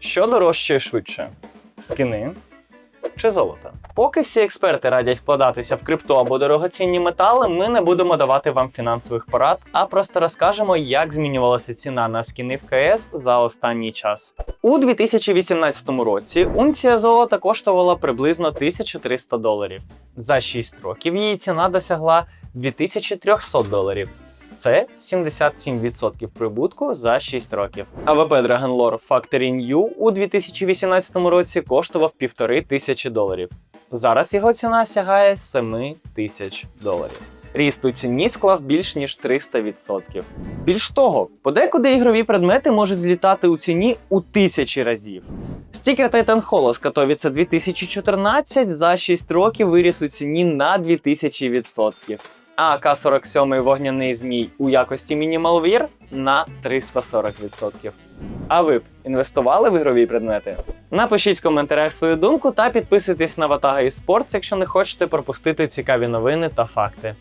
Що дорожчає швидше? Скини чи золото? Поки всі експерти радять вкладатися в крипту або дорогоцінні метали, ми не будемо давати вам фінансових порад, а просто розкажемо, як змінювалася ціна на скини в КС за останній час. У 2018 році унція золота коштувала приблизно 1300 доларів. За 6 років її ціна досягла 2300 доларів. Це 77% прибутку за 6 років. АВП Dragon Lore Factory New у 2018 році коштував 1500 доларів. Зараз його ціна сягає 7 тисяч доларів. Ріст у ціні склав більш ніж 300%. Більш того, подекуди ігрові предмети можуть злітати у ціні у тисячі разів. Стікер Titan з Katowice 2014 за 6 років виріс у ціні на 2000%. А АК-47 вогняний змій у якості мінімалвір на 340%. А ви б інвестували в ігрові предмети? Напишіть в коментарях свою думку та підписуйтесь на Ватага eSports, якщо не хочете пропустити цікаві новини та факти.